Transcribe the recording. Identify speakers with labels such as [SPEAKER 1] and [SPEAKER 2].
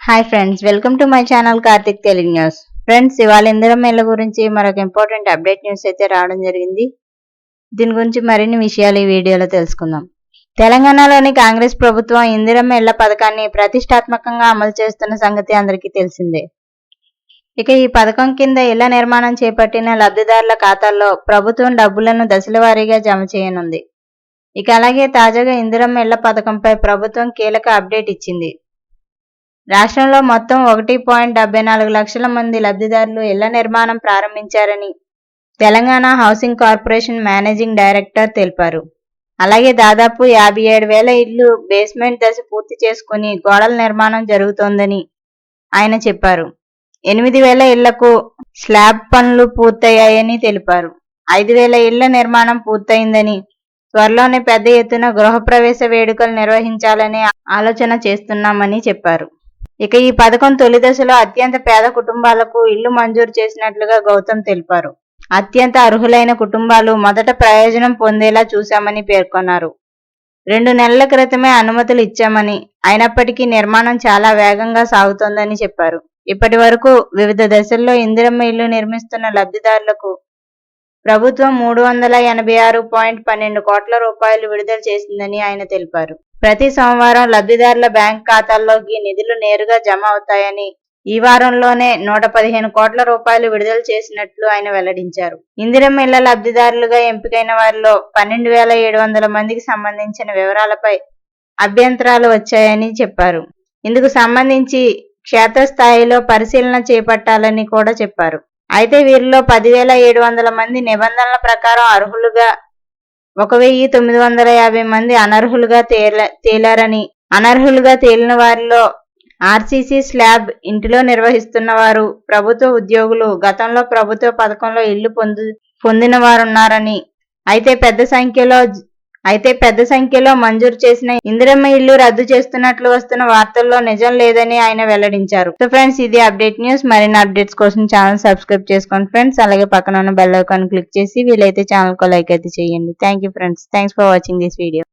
[SPEAKER 1] Hi friends welcome to my channel Karthik Telugu news friends ఇవాళ ఇందిరం ఇళ్ళ గురించి మరొక ఇంపార్టెంట్ అప్డేట్ న్యూస్ అయితే రావడం జరిగింది. దీని గురించి మరిన్ని విషయాలు ఈ వీడియోలో తెలుసుకుందాం. తెలంగాణలోని కాంగ్రెస్ ప్రభుత్వం ఇందిరమ్మ ఇళ్ళ పథకాన్ని ప్రతిష్టాత్మకంగా అమలు చేస్తున్న సంగతి అందరికీ తెలిసిందే. ఇక ఈ పథకం కింద ఇళ్ళ నిర్మాణం చేపట్టిన లబ్ధిదారుల ఖాతాల్లో ప్రభుత్వం డబ్బులను దశల వారీగా జమ చేయనుంది. ఇక అలాగే తాజాగా ఇందిరమ్మ ఇళ్ళ పథకంపై ప్రభుత్వం కీలక అప్డేట్ ఇచ్చింది. రాష్ట్రంలో మొత్తం ఒకటి పాయింట్ డెబ్బై నాలుగు లక్షల మంది లబ్ధిదారులు ఇళ్ళ నిర్మాణం ప్రారంభించారని Telangana housing corporation managing director తెలిపారు. అలాగే దాదాపు యాభై ఏడు వేల ఇళ్ళు బేస్మెంట్ దశ పూర్తి చేసుకుని గోడల నిర్మాణం జరుగుతోందని ఆయన చెప్పారు. ఎనిమిది వేల ఇళ్ళకు స్లాబ్ పనులు పూర్తయ్యాయని తెలిపారు. ఐదు వేల ఇళ్ళ నిర్మాణం పూర్తయిందని త్వరలోనే పెద్ద ఎత్తున గృహప్రవేశ వేడుకలు నిర్వహించాలని ఆలోచన చేస్తున్నామని చెప్పారు. ఇక ఈ పథకం తొలి దశలో అత్యంత పేద కుటుంబాలకు ఇల్లు మంజూరు చేసినట్లుగా గౌతమ్ తెలిపారు. అత్యంత అర్హులైన కుటుంబాలు మొదట ప్రయోజనం పొందేలా చూశామని పేర్కొన్నారు. రెండు నెలల క్రితమే అనుమతులు ఇచ్చామని అయినప్పటికీ నిర్మాణం చాలా వేగంగా సాగుతోందని చెప్పారు. ఇప్పటి వరకు వివిధ దశల్లో ఇందిరమ్మ ఇల్లు నిర్మిస్తున్న లబ్ధిదారులకు ప్రభుత్వం మూడు వందల ఎనభై ఆరు పాయింట్ పన్నెండు కోట్ల రూపాయలు విడుదల చేసిందని ఆయన తెలిపారు. ప్రతి సోమవారం లబ్ధిదారుల బ్యాంక్ ఖాతాల్లోకి నిధులు నేరుగా జమ అవుతాయని ఈ వారంలోనే నూట పదిహేను కోట్ల రూపాయలు విడుదల చేసినట్లు ఆయన వెల్లడించారు. ఇందిరమ్మ ఇళ్ళ లబ్ధిదారులుగా ఎంపికైన వారిలో పన్నెండు వేల ఏడు వందల మందికి సంబంధించిన వివరాలపై అభ్యంతరాలు వచ్చాయని చెప్పారు. ఇందుకు సంబంధించి క్షేత్రస్థాయిలో పరిశీలన చేపట్టాలని కూడా చెప్పారు. అయితే వీరిలో పదివేల ఏడు వందల మంది నిబంధనల ప్రకారం అర్హులుగా ఒక వెయ్యి తొమ్మిది వందల యాభై మంది అనర్హులుగా తేల తేలారని అనర్హులుగా తేలిన వారిలో ఆర్సీసీ స్లాబ్ ఇంటిలో నిర్వహిస్తున్న వారు ప్రభుత్వ ఉద్యోగులు గతంలో ప్రభుత్వ పథకంలో ఇల్లు పొందు పొందిన వారున్నారని అయితే పెద్ద సంఖ్యలో అయితే పెద్ద సంఖ్యలో మంజూరు చేసిన ఇందిరమ్మ ఇల్లు రద్దు చేస్తున్నట్లు వస్తున్న వార్తల్లో నిజం లేదని ఆయన వెల్లడించారు. సో ఫ్రెండ్స్ ఇది అప్డేట్ న్యూస్. మరిన్ని అప్డేట్స్ కోసం ఛానల్ సబ్స్క్రైబ్ చేసుకోండి ఫ్రెండ్స్. అలాగే పక్కన ఉన్న బెల్ ఐకాన్ క్లిక్ చేసి వీలైతే ఛానల్కు లైక్ అయితే చేయండి. Thank you friends. Thanks for watching this video.